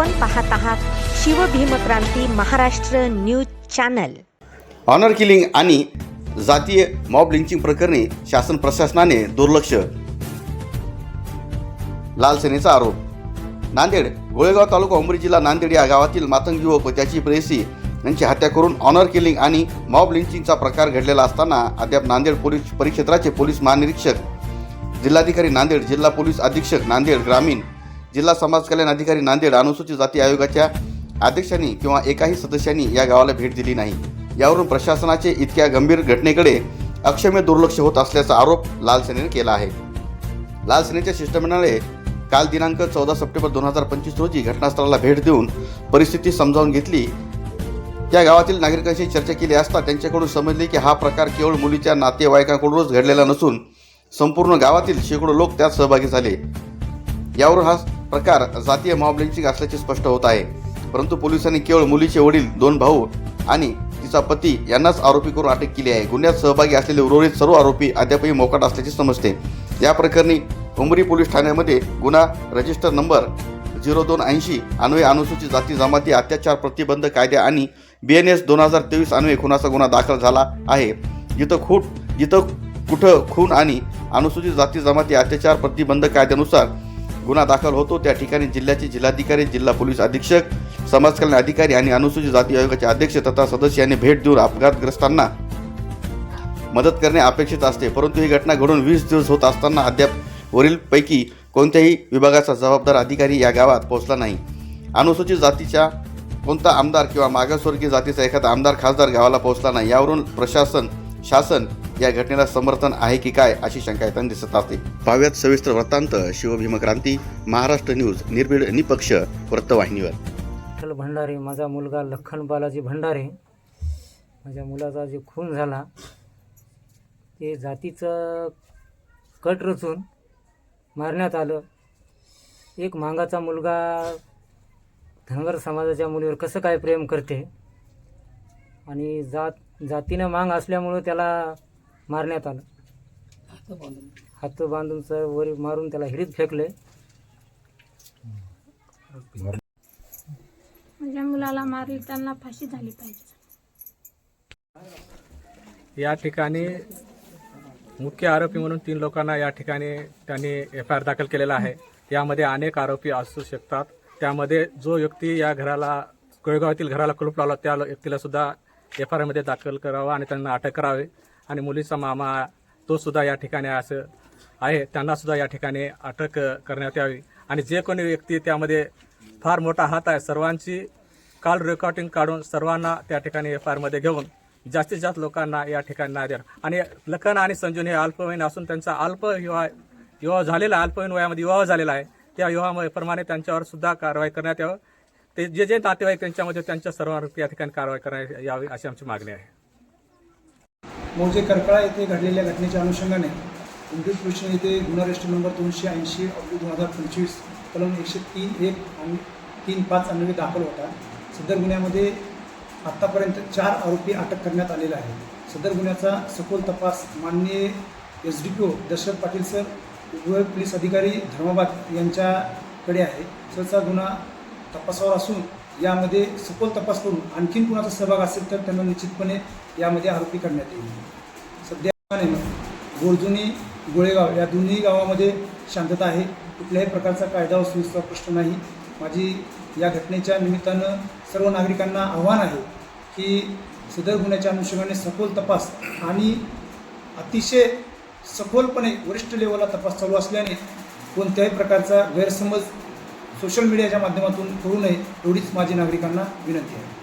आपण पाहत आहात Shivbhimkranti Maharashtra news channel. Honour killing आणि जातीय मॉब लिंचिंग प्रकरणी शासन प्रशासनाने दुर्लक्ष. लाल सेनेचा आरोप. नांदेड गोळेगाव तालुका उमरी जिल्हा नांदेड या गावातील मातंग युवक व त्याची प्रेसी यांची हत्या करून ऑनर किलिंग आणि मॉब लिंचिंगचा प्रकार घडलेला असताना अद्याप नांदेड पोलीस परिक्षेत्राचे पोलीस महानिरीक्षक जिल्हाधिकारी नांदेड जिल्हा पोलीस अधीक्षक नांदेड ग्रामीण जिल्हा समाज कल्याण अधिकारी नांदेड अनुसूचित जाती आयोगाच्या अध्यक्षांनी किंवा एकाही सदस्यांनी या गावाला भेट दिली नाही. यावरून प्रशासनाचे इतक्या गंभीर घटनेकडे अक्षम्य दुर्लक्ष होत असल्याचा आरोप लाल सेनेने केला आहे. लाल सेनेच्या शिष्टमंडळाने काल दिनांक चौदा सप्टेंबर दोन हजार पंचवीस रोजी घटनास्थळाला भेट देऊन परिस्थिती समजावून घेतली. त्या गावातील नागरिकांशी चर्चा केली असता त्यांच्याकडून समजले की हा प्रकार केवळ मुलीच्या नातेवाईकांकडूनच घडलेला नसून संपूर्ण गावातील शेकडो लोक त्यात सहभागी झाले. यावरून हा प्रकार जातीय मॉबलिंगची असल्याचे स्पष्ट होत आहे. परंतु पोलिसांनी केवळ मुलीचे वडील दोन भाऊ आणि तिचा पती यांनाच आरोपी करून अटक केली आहे. गुन्ह्यात सहभागी असलेले उर्वरित सर्व आरोपी अद्यापही मोकाट असल्याचे समजते. या प्रकरणी उमरी पोलीस ठाण्यामध्ये गुन्हा रजिस्टर नंबर झिरो दोन ऐंशी अन्वये अनुसूचित जाती जमाती अत्याचार प्रतिबंध कायदे आणि बी एन एस दोन हजार तेवीस अन्वये खुनाचा गुन्हा दाखल झाला आहे. जिथं खूट जिथं कुठं खून आणि अनुसूचित जाती जमाती अत्याचार प्रतिबंध कायद्यानुसार गुन्हा दाखल होतो. त्या ठिकाणी जिल्ह्याचे जिल्हाधिकारी जिल्हा पोलीस अधीक्षक समाज कल्याण अधिकारी आणि अनुसूचित जाती आयोगाचे अध्यक्ष तथा सदस्य यांनी भेट देऊन अपघातग्रस्तांना मदत करणे अपेक्षित असते. परंतु ही घटना घडून वीस दिवस होत असताना अद्याप वरीलपैकी कोणत्याही विभागाचा जबाबदार अधिकारी या गावात पोहोचला नाही. अनुसूचित जातीच्या कोणता आमदार किंवा मागासवर्गीय जातीचा एखादा आमदार खासदार गावाला पोहोचला नाही. यावरून प्रशासन शासन या घटनेला समर्थन आहे की काय अशी शंका येताना दिसत असते. पाव्यात सविस्तर वृत्तांत शिवभीमक्रांती महाराष्ट्र न्यूज निर्भीड निपक्ष वृत्तवाहिनीवर. विठ्ठल भंडारे माझा मुलगा लखन बालाजी भंडारे माझ्या मुलाचा जे खून झाला ते जातीचं कट रचून मारण्यात आलं. एक मांगाचा मुलगा धनगर समाजाच्या मुलीवर कसं काय प्रेम करते? आणि जात जातीनं मांग असल्यामुळं त्याला मारण्यात आलं. हात बांधून. सर वर मारून त्याला हिरीत फेकले. माझ्या मुलाला मारले त्यांना फाशी झाली पाहिजे. या ठिकाणी मुख्य आरोपी म्हणून तीन लोकांना या ठिकाणी त्यांनी एफ आय आर दाखल केलेला आहे. यामध्ये अनेक आरोपी असू शकतात. त्यामध्ये जो व्यक्ती या घराला कोळगावातील घराला कुलूप लावला त्या व्यक्तीला सुद्धा एफ आरमध्ये दाखल करावा आणि त्यांना अटक करावे. आणि मुलीचा मामा तो सुद्धा या ठिकाणी असं आहे. त्यांना सुद्धा या ठिकाणी अटक करण्यात यावी. आणि जे कोणी व्यक्ती त्यामध्ये फार मोठा हात आहे सर्वांची काल रेकॉर्डिंग काढून सर्वांना त्या ठिकाणी एफ आयमध्ये आरमध्ये घेऊन जास्तीत जास्त लोकांना या ठिकाणी नाही द्या आणि लखन आणि संजून हे अल्पवयीन असून त्यांचा अल्प विवाह विवाह झालेला आहे अल्पवयीन वयामध्ये विवाह झालेला आहे. त्या विवाहाप्रमाणे त्यांच्यावर सुद्धा कारवाई करण्यात यावं. ते जे जे नातेवाईक त्यांच्यामध्ये त्यांच्या सर्वांवर या ठिकाणी कारवाई करण्यात यावी अशी आमची मागणी आहे. मौजे करकळा येथे घडलेल्या घटनेच्या अनुषंगाने उमरी पोलीस येथे गुन्हा रजिस्टर नंबर दोनशे ऐंशी अब्दू दोन हजार पंचवीस कलम एकशे तीन एक आणि तीन पाच अन्वये दाखल होता. सदर गुन्ह्यामध्ये आत्तापर्यंत चार आरोपी अटक करण्यात आलेला आहे सदर गुन्ह्याचा सखोल तपास माननीय S D P O Dasharath Patil sir उभय पोलीस अधिकारी धर्माबाद यांच्याकडे आहे. सरचा गुन्हा तपासावर असून यामध्ये सखोल तपास करून आणखीन कुणाचा सहभाग असेल तर त्यांना निश्चितपणे यामध्ये आरोपी करण्यात येईल. सध्या गोरजुनी गोळेगाव या दोन्ही गावामध्ये शांतता आहे. कुठल्याही प्रकारचा कायदा व सुव्यवस्था प्रश्न नाही. माझी या घटनेच्या निमित्तानं सर्व नागरिकांना आव्हान आहे की सदर गुन्ह्याच्या अनुषंगाने सखोल तपास आणि अतिशय सखोलपणे वरिष्ठ लेवलला तपास चालू असल्याने कोणत्याही प्रकारचा गैरसमज सोशल मीडियाच्या माध्यमातून करू नये एवढीच माझी नागरिकांना विनंती आहे.